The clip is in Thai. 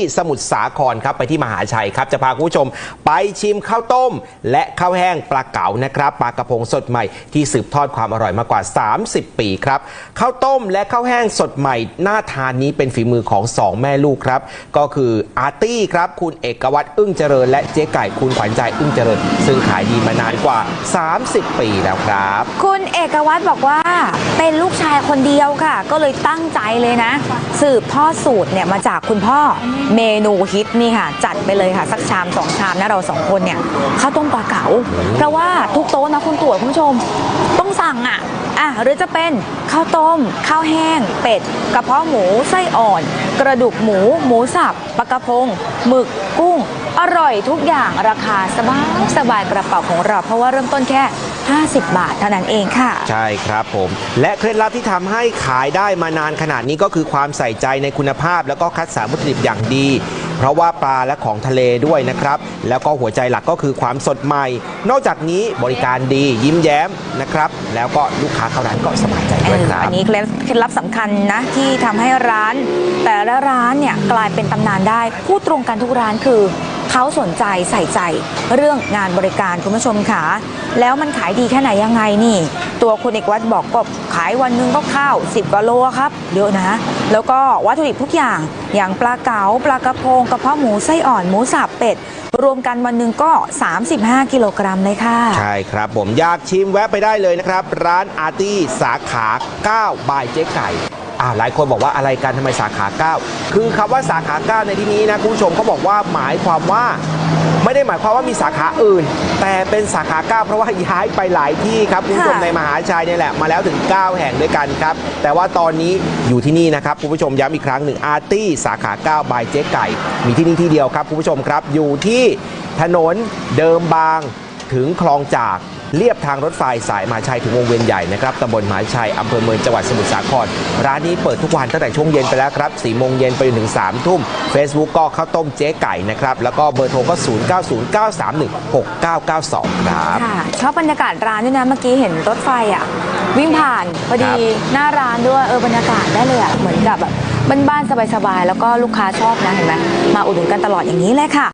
ที่สมุทรสาครครับไปที่มหาชัยครับจะพาคุณผู้ชมไปชิมข้าวต้ม และข้าวแห้งปลาเก๋านะครับปลากระพงสดใหม่ที่สืบทอดความอร่อยมากกว่า 30 ปีครับข้าวต้มและข้าวแห้งสดใหม่หน่าทานนี้เป็นฝีมือของสองแม่ลูกครับ ก็คืออาร์ตี้ครับคุณเอกวัตรอึ้งเจริญ และเจ๊ไก่คุณขวัญใจอึ้งเจริญ ซึ่งขายดีมานานกว่า 30 ปีแล้วครับ คุณเอกวัตรบอกว่าเป็นลูกชายคนเดียวค่ะ ก็เลยตั้งใจเลยนะ สืบทอดสูตรเนี่ยมาจากคุณพ่อเมนูฮิตนี่ค่ะ จัดไปเลยค่ะ สักชามสองชามนะเราสองคนเนี่ยข้าวต้มปลาเก๋าเพราะว่าทุกโต๊ะนะคุณตรวจคุณผู้ชม ต้องสั่งอะอะหรือจะเป็นข้าวต้ม ข้าวแห้ง เป็ด กระเพาะหมูไส้อ่อน กระดูกหมู หมูสับปลากระพงหมึกกุ้ง อร่อยทุกอย่างราคาสบายสบายกระเป๋าของเรา เพราะว่าเริ่มต้นแค่ 50 บาทเท่านั้นเองค่ะ ใช่ครับผม และเคล็ดลับที่ทำให้ขายได้มานานขนาดนี้ก็คือความใส่ใจในคุณภาพ แล้วก็คัดสรรวัตถุดิบอย่างดี เพราะว่าปลาและของทะเลด้วยนะครับ แล้วก็หัวใจหลักก็คือความสดใหม่ นอกจากนี้บริการดียิ้มแย้มนะครับ แล้วก็ลูกค้าเข้าร้านก็สบายใจด้วยครัอับนนี้เคล็ดเคล็ดลับสำคัญนะที่ทำให้ร้าน แต่ละร้านเนี่ยกลายเป็นตำนานได้พูดตรงกันทุกร้านคือ เขาสนใจใส่ใจเรื่องงานบริการคุณผู้ชมค่ะแล้วมันขายดีแค่ไหนยังไงนี่ ตัวคุณเอกวัตรบอกก็ขายวันหนึงก็ข้าว 10กว่าโลครับเยอะนะ แล้วก็วัตถุดิบทุกอย่างอย่างปลาเก๋าปลากระพงกระเพาะหมูไส้อ่อนหมูสับเป็ดรวมกันวันหนึ่งก็ 35 กิโลกรัมเลยค่ะ ใช่ครับผมอยากชิมแวะไปได้เลยนะครับ ร้านอาร์ตี้สาขา 9 บายเจ๊ไก่ อ่าหลายคนบอกว่าอะไรกันทำไมสาขา 9 คือคำว่าสาขา 9 ในที่นี้นะคุณผู้ชมเขาบอกว่าหมายความว่าไม่ได้หมายความว่ามีสาขาอื่น แต่เป็นสาขา 9 เพราะว่าย้ายไปหลายที่ครับคุณผู้ชมค่ะในมหาชัยเนี่ยแหละมาแล้วถึง 9 แห่งด้วยกันครับ แต่ว่าตอนนี้อยู่ที่นี่นะครับคุณผู้ชมย้ำอีกครั้งหนึ่งอาร์ตี้สาขา 9 บายเจ๊ไก่ มีที่นี่ที่เดียวครับคุณผู้ชมครับอยู่ที่ถนนเดิมบาง ถึงคลองจากเรียบทางรถไฟสายมหาชัยถึงวงเวียนใหญ่นะครับตำบลมหาชัยอำเภอเมืองจังหวัดสมุทรสาคร ร้านนี้เปิดทุกวันตั้งแต่ช่วงเย็นไปแล้วครับ4โมงเย็นไปจนถึง3ทุ่ม Facebook ก็ข้าวต้มเจ๊ไก่นะครับ แล้วก็เบอร์โทรก็ 0909316992 ครับค่ะชอบบรรยากาศร้านด้วยนะเมื่อกี้เห็นรถไฟอะวิ่งผ่านพอดีหน้าร้านด้วยเออบรรยากาศได้เลยอะเหมือนกับแบบบ้านๆสบายๆแล้วก็ลูกค้าชอบนะเห็นไหมมาอุดหนุนกันตลอดอย่างนี้เลยค่ะ